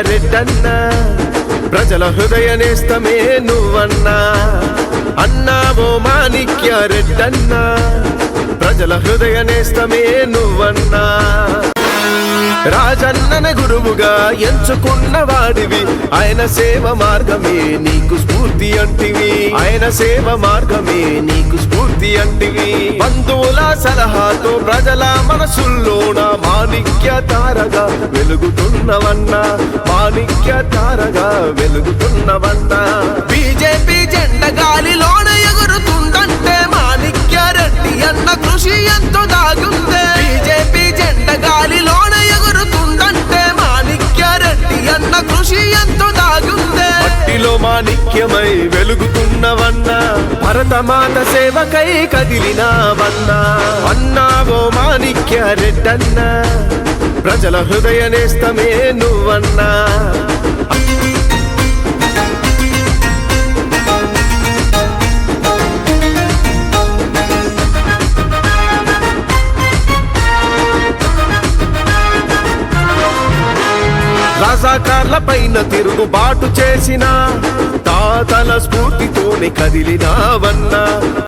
రెడ్డన్నా ప్రజల హృదయ నేస్తమే నువ్వన్నా. అన్నావో మాణిక్య రెడ్డన్నా. ప్రజల హృదయ నేస్తమే నువ్వన్నా. రాజన్నన గురువుగా ఎంచుకున్న వాడివి. ఆయన సేవ మార్గమే నీకు స్ఫూర్తి అంటివి. ఆయన సేవ మార్గమే నీకు స్ఫూర్తి అంటివి. బంధువుల సలహాతో ప్రజల మనసుల్లోన మా తారగా వెలుగుతున్నవన్నా మాణిక్య తారగా వెలుగుతున్నవన్నా. బీజేపీ జెండ గాలిలోన ఎగురుతుందంటే మాణిక్య రెడ్డి అన్న కృషి ఎంతో దాగుందే. బీజేపీ జెండ గాలిలోన ఎగురుతుందంటే మాణిక్య రెడ్డి అన్న కృషి ఎంతో దాగుందే. మట్టిలో మాణిక్యమై వెలుగుతున్నవన్నా భరతమాత సేవకై కదిలినావన్నా. అన్నావో మాణిక్య రెడ్డన్నా. ప్రజల హృదయ నేస్తమే నువ్వన్నా. రాజాకార్ల పైన తిరుగుబాటు చేసిన తాతల స్ఫూర్తితోనే కదిలినావన్నా.